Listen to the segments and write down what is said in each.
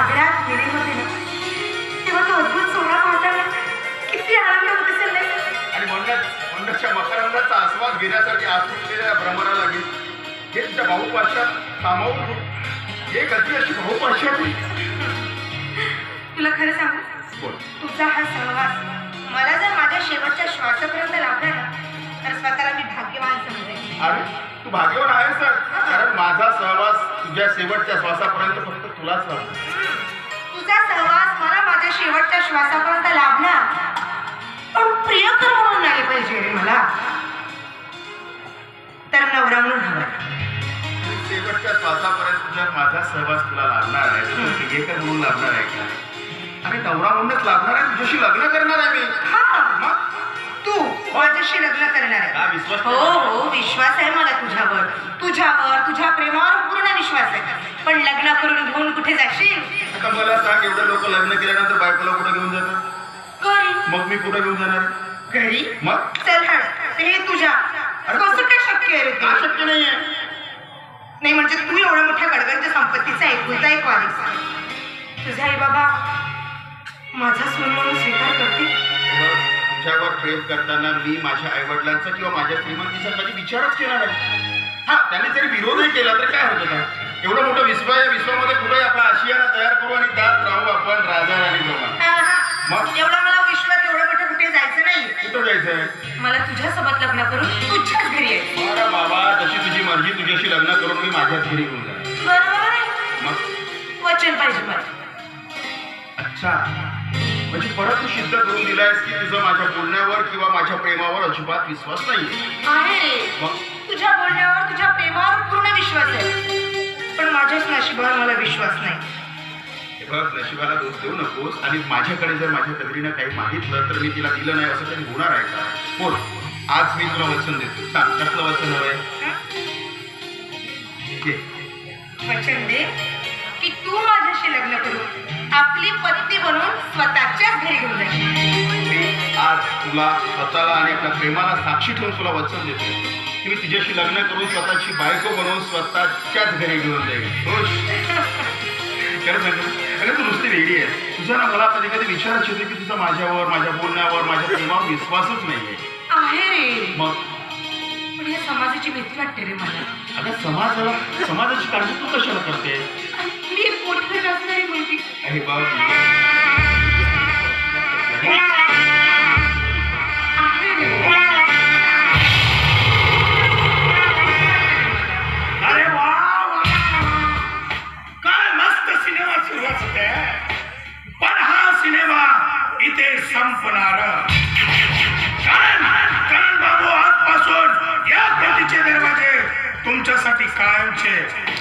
सागरात गेले होते ना. तेव्हा तो अद्भुत सोहळा पाहताना किती आनंद होत असेल नाही आणि म्हणूनच म्हणूनच्या मकरंदाचा आस्वाद घेण्यासाठी आज सुटलेल्या भ्रमणाला घे हे तुझ्या भाऊपाशात सामावून घे. हे गती अशी भाऊपाशात तुला खरं सांगू? तुझा हा सहवास मला जर माझ्या शेवटच्या श्वासापर्यंत लाभला ना तर स्वतःला मी भाग्यवान समजेन. अरे तू भाग्यवान आहेस कारण माझा सहवास तुझ्या शेवटच्या श्वासापर्यंत फक्त तुलाच लाभतो तुझा सहवास मला माझ्या शेवटच्या श्वासापर्यंत लाभला पण प्रियकर म्हणून नाही पाहिजे रे मला. तर नवरा म्हणून हवा शेवटच्या श्वासापर्यंत जर माझा सहवास तुला लागणार आहे तर तू प्रियकर म्हणून लागणार आहे का? आणि नवरा म्हणूनच लागणार आहे तुझ्याशी लग्न करणार आहे मी. हा. मग? तू माझ्याशी लग्न करणार का आहे विश्वास हो? हो विश्वास आहे मला तुझ्यावर. तुझ्यावर तुझ्या प्रेमावर पूर्ण विश्वास आहे. पण लग्न करून घेऊन कुठे जाशील? आता मला सांग एवढे लोक लग्न केल्यानंतर बायकोला कुठे घेऊन जातात? घरी. मग मी कुठे घेऊन जाणार? घरी. मग? चल हड हे तुझ्या. कसं काय शक्य आहे रे का ते? शक्य नाहीये. नाही म्हणजे तू एवढ्या मोठ्या गडगंज संपत्तीचा एकुलता एक वारीस तुझे आई बाबा माझा सून म्हणून स्वीकार करते तेव्हा तुझ्यावर प्रेम करताना मी माझ्या आईवडिलांचा किंवा माझ्या श्रीमंतीचा कधी विचारच केला नाही. हा त्यांनी जरी विरोधही केला तर काय होतं का एवढं मोठं विश्व आहे विश्वामध्ये कुठे आपला आशियाना तयार करू आणि त्यात राहू आपण राजा राणी. मग? एवढं मला विश्वास एवढं मोठं कुठे जायचं नाही. कुठं जायचंय मला तुझ्यासोबत लग्न करून तुझ्याच घरी बरं बाबा जशी तुझी मर्जी तुझ्याशी लग्न करून मी माझ्याच घरी घेऊन जाणार बरोबर? आहे मग? वचन पाहिजे मला. अच्छा. म्हणजे परत तू सिद्ध करून दिलायस की तुझं माझ्या बोलण्यावर किंवा माझ्या प्रेमावर अजिबात विश्वास नाही बघ नशिबाला दोष देऊ नकोस. आणि माझ्याकडे जर माझ्या कदरीनं काही मागितलं तर मी तिला दिलं नाही असं काही होणार आहे का? बोल. आज मी तुला वचन देतो. सांग कसलं वचन हवंय. वचन दे की तू माझ्याशी लग्न करून आपली पत्नी बनवून स्वतःच्याच घरी घेऊन जाशील आज तुला स्वतःला आणि आपल्या प्रेमाला साक्षी ठेवून तुला वचन देतो. की मी तुझ्याशी लग्न करून स्वतःची बायको बनवून स्वतःच्याच घरी घेऊन जाईल खुश. खरं सांगतो अगं तू नुसती वेगळी आहे. तुझा ना मला कधी कधी विचारच येतो की तुझा माझ्यावर माझ्या बोलण्यावर माझ्या प्रेमावर विश्वासच नाहीये. आहे रे. मग? पण या समाजाची भीती वाटते रे मला. अगं समाजाला समाजाची काळजी तू कशाला करते? मी एक मोठी नसणारी मुलगी. अरे बघ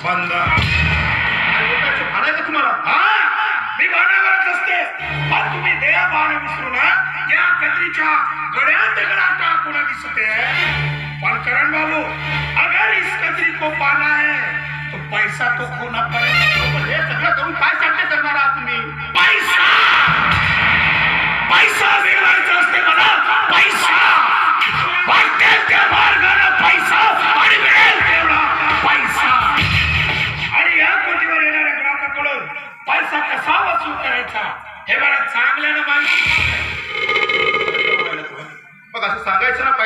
बंद. भाडं तुम्हाला? हा? मी भावनावरच असते. पण तुम्ही देया भावना विसरू ना या कत्रीच्या गळ्यात दगडा टाकून दिसते. पण करण बाबू अगर इस कचरी को पाना है तो पैसा तो खोना पड़ेगा पण हे. सगळं करून काय साध्य करणार आहात तुम्ही? पैसा! पैसा मिळवायचा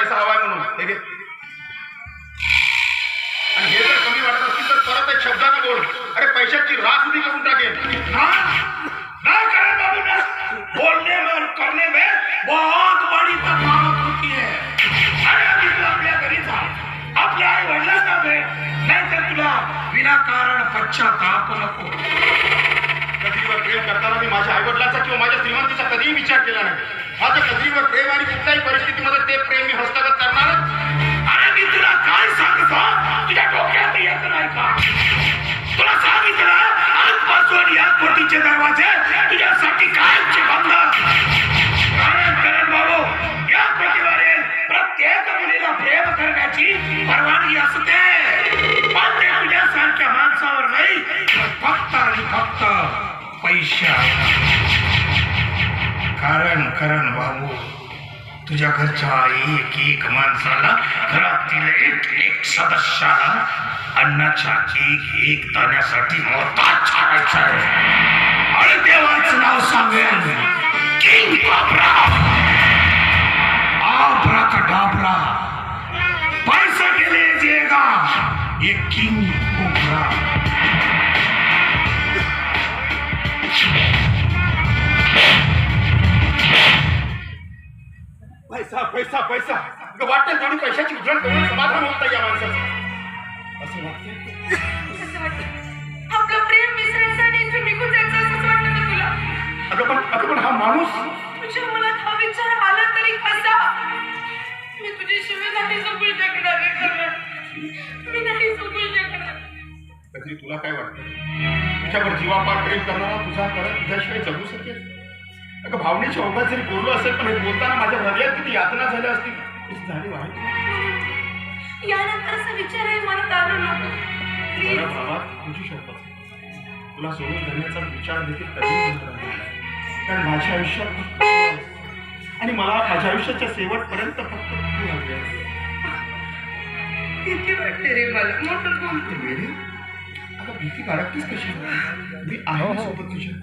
पैसा हवाय म्हणून. हे घे. आणि हे जर कमी वाटत असतील तर परत एक शब्दाने बोल. अरे पैशाची रास उभी करून टाकेल ना ना करण बाबू ना. बोलने में और करने में बहुत बड़ी तफावत होती है अरे अभी तू आपल्या घरी जा आपल्या आई वडिलांना भेट. नाहीतर तुला विनाकारण पश्चाताप नको. कधीवर प्रेम करताना मी माझ्या आईवडिलांचा किंवा माझ्या श्रीमंतीचा कधीही विचार केला नाही. माझं कधीवर प्रेम आणि कुठल्याही परिस्थितीमध्ये ते प्रेम मी हस्तगत करणारच अरे मी तुला काय सांगतो? तुझ्या डोक्यात येत नाही का? तुला सांगितलं आजपासून या कोटीचे दरवाजे तुझ्यासाठी काय बंद. कारण बाबू या कोटीवरील प्रत्येक मुलीला प्रेम करण्याची परवानगी असते पण ते तुझ्यासारख्या माणसावर नाही फक्त आणि फक्त पैशा कारण करण बाबू तुझ्या घरच्या एक एक माणसाला घरातील एक एक सदस्याला अन्नाच्या एक एक दाण्यासाठी मोठा छाडायचा आहे. सांगेन. किंग कोबरा पैसा पैसा. वाटेल तेवढी पैशाची उजळ करून समाधान होतं या माणसाचं. असं वाटतं असं वाटतं. आपलं प्रेम विसरायचं आणि इथून निघून जायचं असंच वाटतं का तुला? अगं पण अगं पण हा माणूस तुझ्या मनात हा विचार आला तरी कसा? मी तुझ्याशिवाय नाही जगू शकणार रे करण. मी नाही जगू शकणार. कधी तुला काय वाटतं? तुझ्यावर जीवापार प्रेम करणारा तुझा करत तुझ्याशिवाय जगू शकेल? अगं भावनेच्या ओघात जरी बोललो असेल पण हे बोलताना माझ्या हृदयात किती यातना झाल्या असतील? जाणीव आहे यानंतर असा विचार आहे मनात आणू नको. मला बाबा तुझी शपथ. तुला सोडून जाण्याचा विचार देखील कधी होत नाही. कारण माझ्या आयुष्यात. आणि मला माझ्या आयुष्याच्या शेवटपर्यंत फक्त तू हवी. किती वाटते रे मला. मोठं बोल ते वेडी अगं भीती बाळगतीस कशी? मी आहे ना सोबत तुझ्या.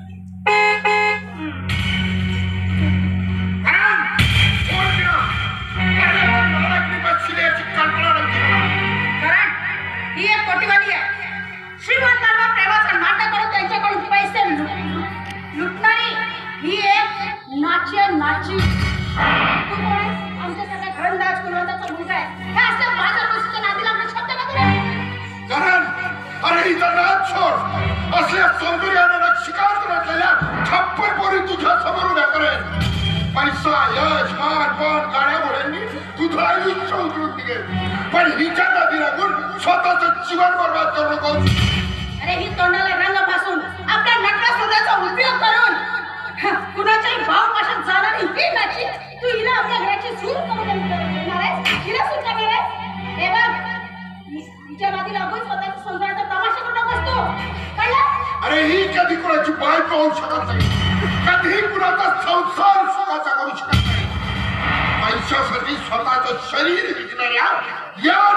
श्रीमंतांना प्रेमाचं नाटक करून त्यांच्याकडून पैसे लुटणारी ही एक नाच्य नाची. तू कोण आमच्यासारखा घरंदाज कुलवंताचा मुलगा आहे. हे माझ्या लागणं शब्द का तुला अरे हिचा सोड. असल्या सौंदर्यानं शिकार करतलेल्या पोरी तुझ्या समोर उभ्या पैसा यश मान पण गाड्या घोड्यांनी तुझं आयुष्य उतरून निघेल पण हिच्या जीवन बर्बाद करू नकोस अरे ही तोंडाला रंगपासून आपल्या नटरासुराचा उपयोग करून. कुणाच्याही भाव कशात जाणार ही नाची तू हिला आपल्या घराची सूर करून देणार आहेस? हिला करणार आहेस? हे बघ हिच्या नादी लागून तमाशा करू नकोस तू. कळलं? अरे ही कधी कुणाची बायको होऊ शकत नाही. कधी कुणाचा संसार सुखाचा करू शकत नाही. पैशासाठी स्वतःचं शरीर विकणाऱ्या या